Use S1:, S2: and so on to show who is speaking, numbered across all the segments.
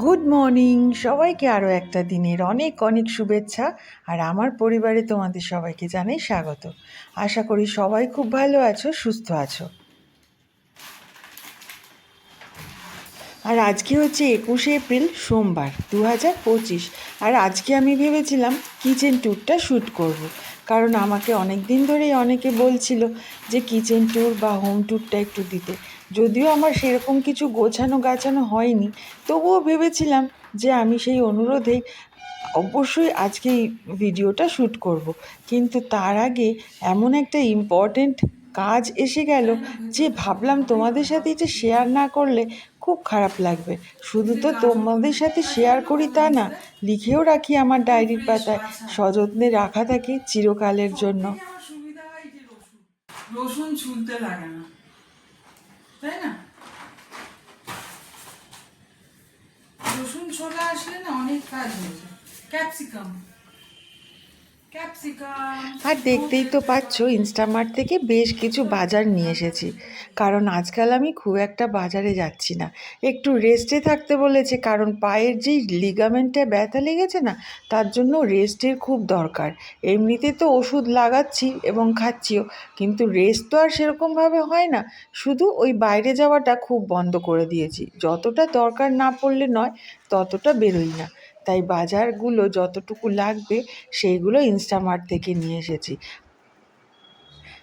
S1: Good morning সবাইকে আরও একটা দিনের অনেক অনেক শুভেচ্ছা আর আমার পরিবারে তোমাদের সবাইকে জানাই স্বাগত। আশা করি সবাই খুব ভালো আছো, সুস্থ আছো। আর আজকে হচ্ছে একুশে এপ্রিল, সোমবার দু হাজার পঁচিশ। আর আজকে আমি ভেবেছিলাম কিচেন ট্যুরটা শ্যুট করব। কারণ আমাকে অনেক দিন ধরেই অনেকে বলছিল যে কিচেন ট্যুর বা হোম ট্যুরটা একটু দিতে। যদিও আমার সেরকম কিছু গোছানো গাছানো হয়নি, তবুও ভেবেছিলাম যে আমি সেই অনুরোধেই অবশ্যই আজকে এই ভিডিওটা শ্যুট করব। কিন্তু তার আগে এমন একটা ইম্পর্ট্যান্ট কাজ এসে গেল যে ভাবলাম তোমাদের সাথে এটা শেয়ার না করলে খুব খারাপ লাগবে। শুধু তো তোমাদের সাথে শেয়ার করি তা না, লিখেও রাখি আমার ডায়েরির পাতায়, সযত্নে রাখা থাকে চিরকালের জন্য।
S2: রসুন। ছুলতে লাগে না। তাই না? রসুন ছোলা আসলে না অনেক কাজ হয়ে ক্যাপসিকাম ক্যাপসিকাম।
S1: আর দেখতেই তো পাচ্ছ, ইনস্টামার্ট থেকে বেশ কিছু বাজার নিয়ে এসেছি। কারণ আজকাল আমি খুব একটা বাজারে যাচ্ছি না। একটু রেস্টে থাকতে বলেছে, কারণ পায়ের যেই লিগামেন্টে ব্যথা লেগেছে না, তার জন্য রেস্টের খুব দরকার। এমনিতে তো ওষুধ লাগাচ্ছি এবং খাচ্ছিও, কিন্তু রেস্ট তো আর সেরকমভাবে হয় না। শুধু ওই বাইরে যাওয়াটা খুব বন্ধ করে দিয়েছি। যতটা দরকার না পড়লে নয়, ততটা বেরোই না। তাই বাজারগুলো যতটুকু লাগবে সেইগুলো ইনস্টামার্ট থেকে নিয়ে এসেছি।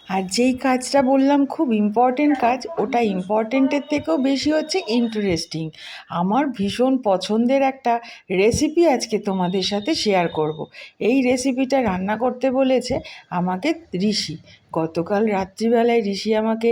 S1: আর যেই কাজটা বললাম খুব ইম্পর্টেন্ট কাজ, ওটা ইম্পর্টেন্টের থেকেও বেশি হচ্ছে ইন্টারেস্টিং আমার ভীষণ পছন্দের একটা রেসিপি আজকে তোমাদের সাথে শেয়ার করব। এই রেসিপিটা রান্না করতে বলেছে আমাকে ঋষি। গতকাল রাত্রিবেলায় ঋষি আমাকে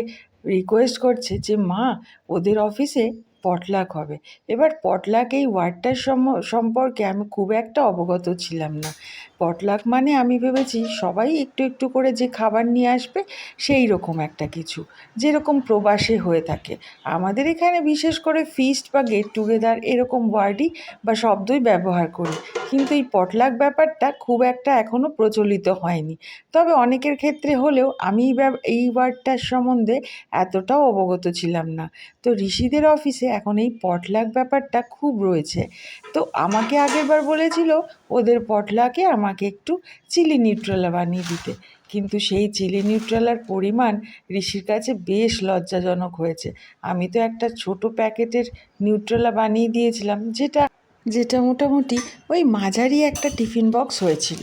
S1: রিকোয়েস্ট করছে যে, মা, ওদের অফিসে পটলাক হবে। এবার পটলাক এই ওয়ার্ডটার সম- সম্পর্কে আমি খুব একটা অবগত ছিলাম না। পটলাক মানে আমি ভেবেছি সবাই একটু একটু করে যে খাবার নিয়ে আসবে, সেই রকম একটা কিছু। যেরকম প্রবাসে হয়ে থাকে। আমাদের এখানে বিশেষ করে ফিস্ট বা গেট টুগেদার এরকম ওয়ার্ডই বা শব্দই ব্যবহার করি। কিন্তু এই পটলাক ব্যাপারটা খুব একটা এখনও প্রচলিত হয়নি। তবে অনেকের ক্ষেত্রে হলেও আমি এই ওয়ার্ডটার সম্বন্ধে এতটাও অবগত ছিলাম না। তো ঋষিদের অফিসে এখন এই পটলাক ব্যাপারটা খুব রয়েছে। তো আমাকে আগেরবার বলেছিল ওদের পটলাকে আমাকে একটু চিলি নিউট্রেলা বানিয়ে দিতে। কিন্তু সেই চিলি নিউট্রেলার পরিমাণ ঋষির কাছে বেশ লজ্জাজনক হয়েছে। আমি তো একটা ছোট প্যাকেটের নিউট্রেলা বানিয়ে দিয়েছিলাম, যেটা যেটা মোটামুটি ওই মাঝারি একটা টিফিন বক্স হয়েছিল।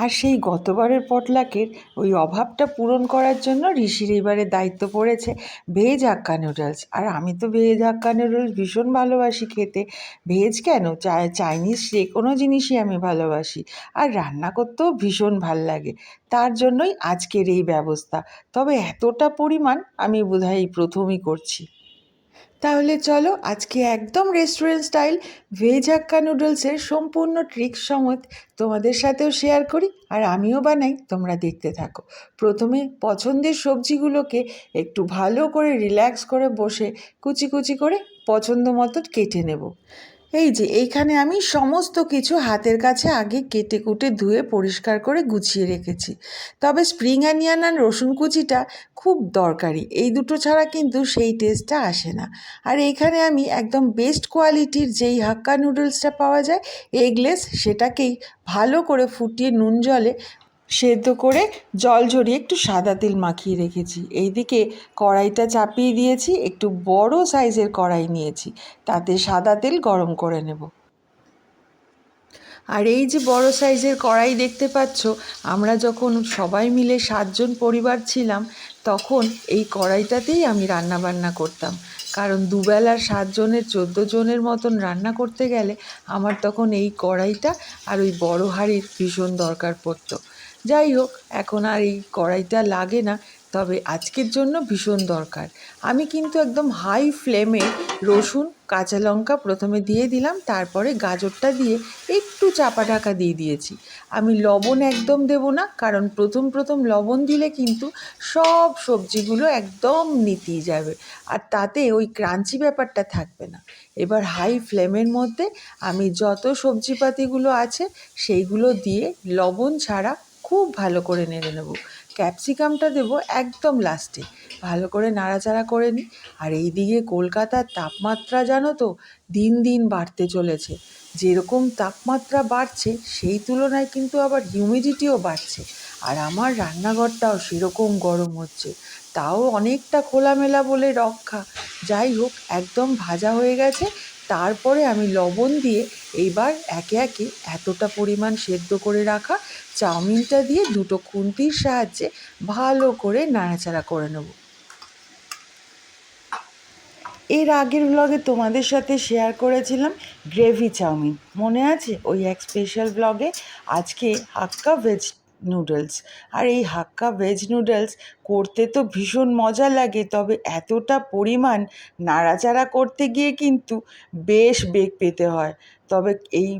S1: আর সেই গতবারের পটলাকের ওই অভাবটা পূরণ করার জন্য ঋষির এবারে দায়িত্ব পড়েছে ভেজ হাক্কা নুডলস। আর আমি তো ভেজ হাক্কা নুডলস ভীষণ ভালোবাসি খেতে। ভেজ কেন? চাইনিজ যে কোনো জিনিসই আমি ভালোবাসি। আর রান্না করতেও ভীষণ ভালো লাগে। তার জন্যই আজকের এই ব্যবস্থা। তবে এতটা পরিমাণ আমি বোধহয় এই প্রথমই করছি। তাহলে চলো আজকে একদম রেস্টুরেন্ট স্টাইল ভেজ হাক্কা নুডলসের সম্পূর্ণ ট্রিক সমেত তোমাদের সাথেও শেয়ার করি আর আমিও বানাই, তোমরা দেখতে থাকো। প্রথমে পছন্দের সবজিগুলোকে একটু ভালো করে রিল্যাক্স করে বসে কুচি কুচি করে পছন্দ মতো কেটে নেব। এই যে, এইখানে আমি সমস্ত কিছু হাতের কাছে আগে কেটে কুটে ধুয়ে পরিষ্কার করে গুছিয়ে রেখেছি। তবে স্প্রিং অনিয়ন আর রসুন কুচিটা খুব দরকারি। এই দুটো ছাড়া কিন্তু সেই টেস্টটা আসে না। আর এইখানে আমি একদম বেস্ট কোয়ালিটির যেই হাক্কা নুডলসটা পাওয়া যায় এগলেস সেটাকেই ভালো করে ফুটিয়ে নুন জলে সেদ্ধ করে জল ঝরিয়ে একটু সাদা তেল মাখিয়ে রেখেছি। এইদিকে কড়াইটা চাপিয়ে দিয়েছি, একটু বড় সাইজের কড়াই নিয়েছি, তাতে সাদা তেল গরম করে নেব। আর এই যে বড় সাইজের কড়াই দেখতে পাচ্ছ, আমরা যখন সবাই মিলে সাতজন পরিবার ছিলাম, তখন এই কড়াইটাতেই আমি রান্না বান্না করতাম। কারণ দুবেলার সাতজনের, চোদ্দ জনের মতন রান্না করতে গেলে আমার তখন এই কড়াইটা আর ওই বড় হাঁড়ির ভীষণ দরকার পড়তো। যাই হোক এখন আর এই কড়াইটা লাগে না, তবে আজকের জন্য ভীষণ দরকার। আমি কিন্তু একদম হাই ফ্লেমে রসুন, কাঁচা লঙ্কা প্রথমে দিয়ে দিলাম, তারপরে গাজরটা দিয়ে একটু চাপা ঢাকা দিয়ে দিয়েছি। আমি লবণ একদম দেব না, কারণ প্রথম প্রথম লবণ দিলে কিন্তু সব সবজিগুলো একদম নিতেই যাবে, আর তাতে ওই ক্রাঞ্চি ব্যাপারটা থাকবে না। এবার হাই ফ্লেমের মধ্যে আমি যত সবজিপাতিগুলো আছে, সেইগুলো দিয়ে লবণ ছাড়া খুব ভালো করে নেড়ে নেব। ক্যাপসিকামটা দেবো একদম লাস্টে। ভালো করে নাড়াচাড়া করে নিই। আর এইদিকে কলকাতার তাপমাত্রা জানো তো দিন দিন বাড়তে চলেছে। যেরকম তাপমাত্রা বাড়ছে, সেই তুলনায় কিন্তু আবার হিউমিডিটিও বাড়ছে। আর আমার রান্নাঘরটাও সেরকম গরম হচ্ছে। তাও অনেকটা খোলামেলা বলে রক্ষা। যাই হোক, একদম ভাজা হয়ে গেছে। তারপরে আমি লবণ দিয়ে এইবার একে একে এতটা পরিমাণ সেদ্ধ করে রাখা চাউমিনটা দিয়ে দুটো খুন্তির সাহায্যে ভালো করে নাড়াচাড়া করে নেব। এর আগের ব্লগে তোমাদের সাথে শেয়ার করেছিলাম গ্রেভি চাউমিন। মনে আছে? ওই এক স্পেশাল ব্লগে আজকে হাক্কা ভেজ নুডলস আর এই হাক্কা ভেজ নুডলস করতে তো ভীষণ মজা লাগে, তবে এতটা পরিমাণ নাড়াচাড়া করতে গিয়ে কিন্তু বেশ বেগ পেতে হয়। তবে এই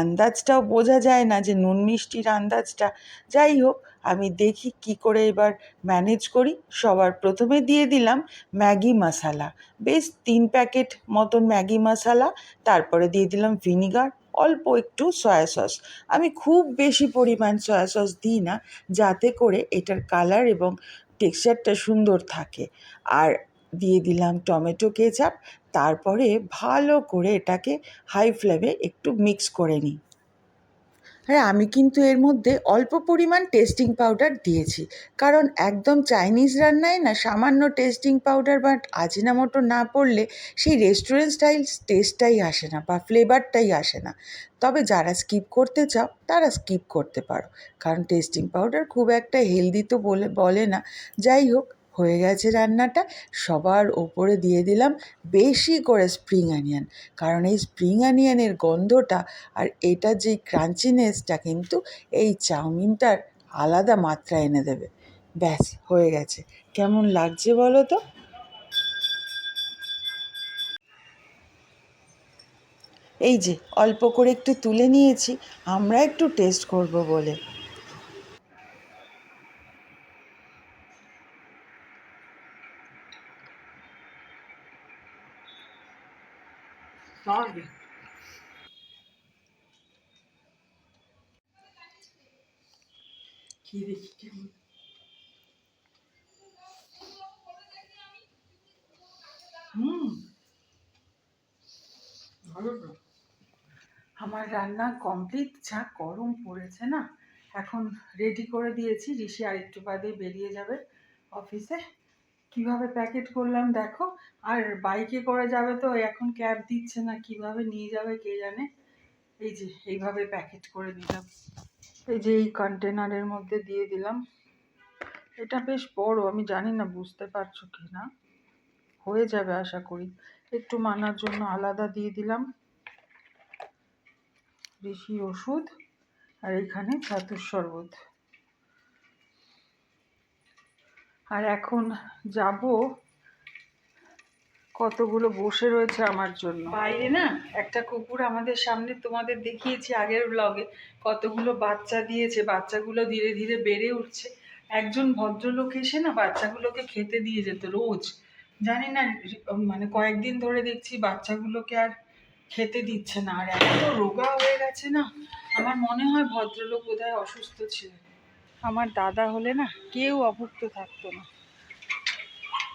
S1: আন্দাজটাও বোঝা যায় না যে নুন মিষ্টির আন্দাজটা। যাই হোক, আমি দেখি কি করে এবার ম্যানেজ করি। সবার প্রথমে দিয়ে দিলাম ম্যাগি মশালা। বেশ তিন প্যাকেট মতন ম্যাগি মশালা, তারপরে দিয়ে দিলাম ভিনিগার। অল্প একটু সয়া সস আমি খুব বেশি পরিমাণ সয়া সস দিই না, যাতে করে এটার কালার এবং টেক্সচারটা সুন্দর থাকে। আর দিয়ে দিলাম টমেটো কেচাপ তারপরে ভালো করে এটাকে হাই ফ্লেমে একটু মিক্স করে নিই। হ্যাঁ আমি কিন্তু এর মধ্যে অল্প পরিমাণ টেস্টিং পাউডার দিয়েছি। কারণ একদম চাইনিজ রান্নায় না সামান্য টেস্টিং পাউডার বা আজিনামোটো না পড়লে সেই রেস্টুরেন্ট স্টাইল টেস্টটাই আসে না বা ফ্লেভারটাই আসে না। তবে যারা স্কিপ করতে চাও, তারা স্কিপ করতে পারো। কারণ টেস্টিং পাউডার খুব একটা হেলদি তো বলে বলে না। যাই হোক হয়ে গেছে রান্নাটা। সবার ওপরে দিয়ে দিলাম বেশি করে স্প্রিং অনিয়ন কারণ এই স্প্রিং অনিয়নের গন্ধটা আর এটার যে ক্রাঞ্চিনেসটা কিন্তু এই চাউমিনটার আলাদা মাত্রা এনে দেবে। ব্যাস, হয়ে গেছে। কেমন লাগছে বলো তো? এই যে, অল্প করে একটু তুলে নিয়েছি, আমরা একটু টেস্ট করব বলে।
S2: Sorry. কি তো আমার রান্না কমপ্লিট যা গরম পড়েছে না? এখন রেডি করে দিয়েছি, ঋষি আরেকটু বাদে বেরিয়ে যাবে অফিসে কীভাবে প্যাকেট করলাম দেখো। আর বাইকে করে যাবে তো এখন ক্যাব দিচ্ছে না, কীভাবে নিয়ে যাবে কে জানে? এই যে, এইভাবে প্যাকেট করে দিলাম। এই যে এই কন্টেনারের মধ্যে দিয়ে দিলাম। এটা বেশ বড়, আমি জানি না, বুঝতে পারছ কি না? হয়ে যাবে আশা করি। একটু মানার জন্য আলাদা দিয়ে দিলাম। ঋষি ওষুধ। আর এখানে ছাতুর শরবত। আর এখন যাব কতগুলো বসে রয়েছে আমার জন্য। বাইরে না, একটা কুকুর আমাদের সামনে তোমাদের দেখিয়েছি আগের ব্লগে কতগুলো বাচ্চা দিয়েছে, বাচ্চাগুলো ধীরে ধীরে বেড়ে উঠছে। একজন ভদ্রলোক এসে না বাচ্চাগুলোকে খেতে দিয়ে যেত রোজ। জানি না মানে কয়েকদিন ধরে দেখছি বাচ্চাগুলোকে আর খেতে দিচ্ছে না। আর এত রোগা হয়ে গেছে না, আমার মনে হয় ভদ্রলোক বোধহয় অসুস্থ ছিল। আমার দাদা হলে না কেউ অভুক্ত থাকতো না।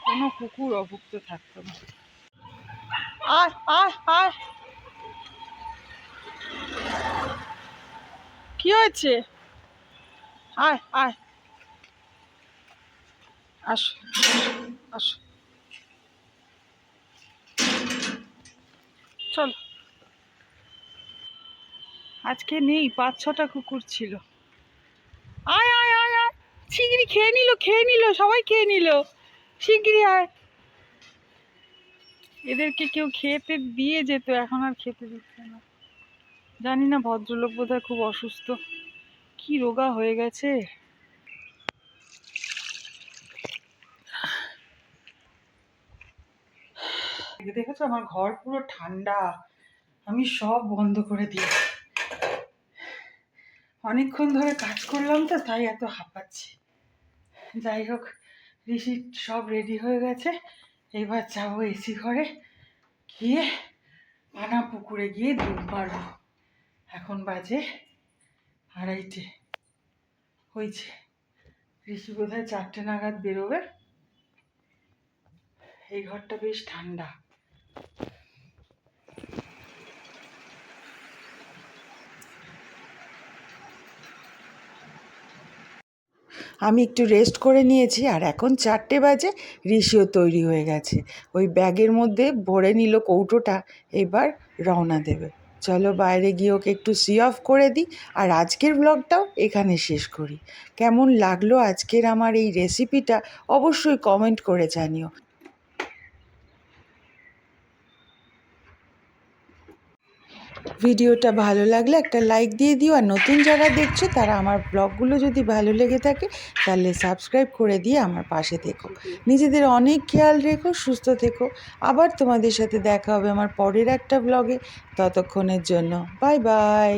S2: কোনো কুকুর অভুক্ত থাকতো না। আয় আয় আয়। কি হয়েছে? আয় আয়। চল। আজকে নেই, পাঁচ ছটা কুকুর ছিল। আয় শিগগিরি খেয়ে নিল খেয়ে নিল, সবাই খেয়ে নিল। শিগগিরি আয় এদেরকে কেউ খেতে দিয়ে যেত, এখন আর খেতে দিচ্ছে না। জানি না, ভদ্রলোক বোধহয় খুব অসুস্থ। কি রোগা হয়ে গেছে? দেখেছ, আমার ঘর পুরো ঠান্ডা। আমি সব বন্ধ করে দিয়েছি। অনেকক্ষণ ধরে কাজ করলাম তো, তাই এত হাঁপাচ্ছি। যাই হোক ঋষি সব রেডি হয়ে গেছে। এবার যাব এসি ঘরে। গিয়ে পানা পুকুরে গিয়ে ডিম পারব এখন বাজে আড়াইটে। হয়েছে। ঋষি বোধহয় চারটে নাগাদ বেরোবে। এই ঘরটা বেশ ঠান্ডা।
S1: আমি একটু রেস্ট করে নিয়েছি আর এখন চারটে বাজে, ঋষিও তৈরি হয়ে গেছে। ওই ব্যাগের মধ্যে ভরে নিল কৌটোটা, এবার রওনা দেবে। চলো বাইরে গিয়ে ওকে একটু সি অফ করে দিই আর আজকের ব্লগটাও এখানে শেষ করি। কেমন লাগল আজকের আমার এই রেসিপিটা অবশ্যই কমেন্ট করে জানিও। ভিডিওটা ভালো লাগলে একটা লাইক দিয়ে দিও। আর নতুন যারা দেখছ, তারা আমার ব্লগগুলো যদি ভালো লেগে থাকে, তাহলে সাবস্ক্রাইব করে দিয়ে আমার পাশে থেকো। নিজেদের অনেক খেয়াল রেখো, সুস্থ থেকো। আবার তোমাদের সাথে দেখা হবে আমার পরের একটা ব্লগে। ততক্ষণের জন্য, বাই বাই।